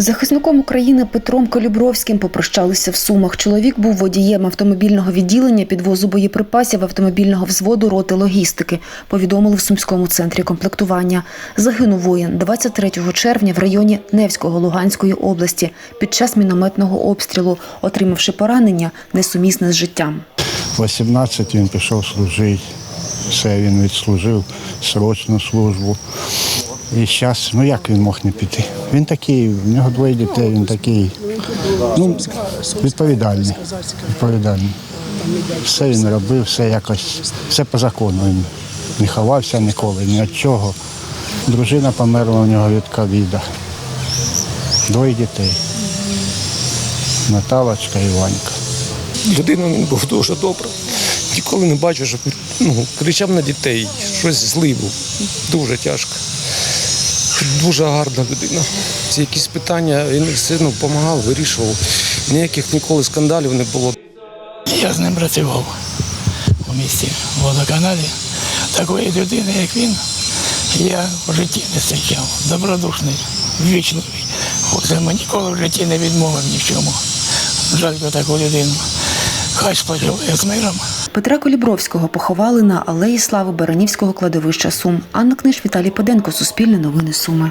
Захисником України Петром Колібровським попрощалися в Сумах. Чоловік був водієм автомобільного відділення підвозу боєприпасів автомобільного взводу роти логістики. Повідомили в Сумському центрі комплектування. Загинув воїн 23 червня в районі Невського Луганської області під час мінометного обстрілу, отримавши поранення несумісне з життям. 18 він пішов служити. Все, він відслужив срочну службу. І зараз, ну як він мог не піти? Він такий, в нього двоє дітей, він такий ну, відповідальний. відповідальний. Все він робив, все якось, все по закону. Він не ховався ніколи, ні від чого. Дружина померла у нього від ковіда. Двоє дітей. Наталочка і Ванька. Людина він був дуже добра. Ніколи не бачив, щоб ну, кричав на дітей, щось злий. Дуже тяжко. Дуже гарна людина. Ці якісь питання він все ну, допомагав, вирішував. Ніяких ніколи скандалів не було. Я з ним працював у місті в водоканалі. Такої людини, як він, я в житті не зустрічав. Добродушний, ввічливий. Оце ми ніколи в житті не відмовив ні в чому. Жаль таку людину. Хай споживає з миром. Петра Колібровського поховали на алеї слави Баранівського кладовища Сум. Анна Книж, Віталій Поденко, Суспільне новини Суми.